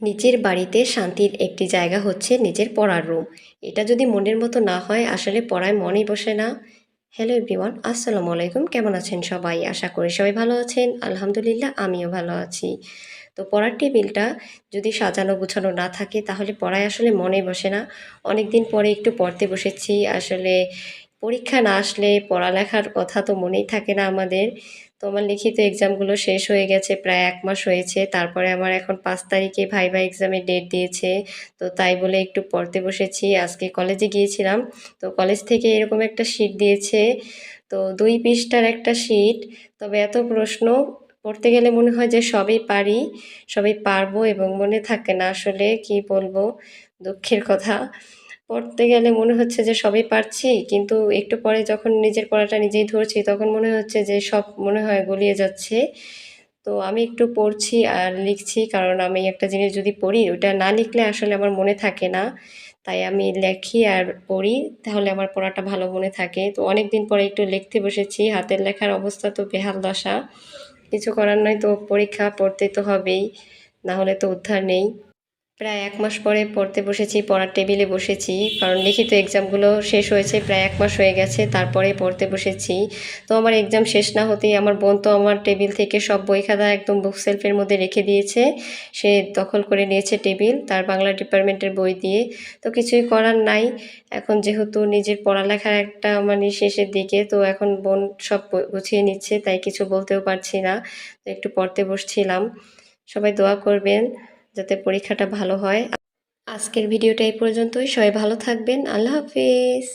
নিজের বাড়িতে শান্তির একটি জায়গা হচ্ছে নিজের পড়ার রুম এটা যদি মনের মতো না হয়, আসলে পড়ায় মনই বসে না। হ্যালো এভরিওয়ান আসসালামু আলাইকুম। কেমন আছেন সবাই? আশা করি সবাই ভালো আছেন। আলহামদুলিল্লাহ, আমিও ভালো আছি। তো পড়ার টেবিলটা যদি সাজানো গুছানো না থাকে, তাহলে পড়ায় আসলে মনে বসে না। অনেক দিন পরে একটু পড়তে বসেছি। আসলে পরীক্ষা না আসলে পড়ালেখার কথা তো মনেই থাকে না আমাদের। তো আমার লিখিত এক্সামগুলো শেষ হয়ে গেছে, প্রায় এক মাস হয়েছে। তারপরে আমার এখন পাঁচ তারিখে ভাইবা এক্সামের ডেট দিয়েছে। তো তাই বলে একটু পড়তে বসেছি। আজকে কলেজে গিয়েছিলাম। তো কলেজ থেকে এরকম একটা শিট দিয়েছে। তো দুই পৃষ্ঠার একটা শিট তবে এত প্রশ্ন, পড়তে গেলে মনে হয় যে সবই পারি, সবই পারব এবং মনে থাকে না আসলে কি বলব। দুঃখের কথা। পড়তে গেলে মনে হচ্ছে যে সবই পারছি, কিন্তু একটু পরে যখন নিজের পড়াটা নিজেই ধরছি, তখন মনে হচ্ছে যে সব মনে হয় গলিয়ে যাচ্ছে। তো আমি একটু পড়ছি আর লিখছি, কারণ আমি একটা জিনিস যদি পড়ি, ওটা না লিখলে আসলে আমার মনে থাকে না। তাই আমি লেখি আর পড়ি, তাহলে আমার পড়াটা ভালো মনে থাকে। তো অনেক দিন পরে একটু লিখতে বসেছি, হাতের লেখার অবস্থা তো বেহাল দশা। কিছু করার নয় তো পরীক্ষা পড়তে তো হবেই, না হলে তো উদ্ধার নেই। প্রায় এক মাস পরে পড়তে বসেছি, পড়ার টেবিলে বসেছি, কারণ লিখিত এক্সামগুলো শেষ হয়েছে, প্রায় এক মাস হয়ে গেছে, তারপরে পড়তে বসেছি। তো আমার এক্সাম শেষ না হতেই আমার বোন তো আমার টেবিল থেকে সব বই খাতা একদম বুক সেলফের মধ্যে রেখে দিয়েছে। সে দখল করে নিয়েছে টেবিল, তার বাংলা ডিপার্টমেন্টের বই দিয়ে। তো কিছুই করার নাই। এখন যেহেতু নিজের পড়ালেখার একটা মানে শেষের দিকে, তো এখন বোন সব গুছিয়ে নিচ্ছে, তাই কিছু বলতেও পারছি না। তো একটু পড়তে বসছিলাম। সবাই দোয়া করবেন। যাতে পরীক্ষাটা ভালো হয়। আজকের ভিডিওটা এই পর্যন্তই। সবাই ভালো থাকবেন। আল্লাহ হাফিজ।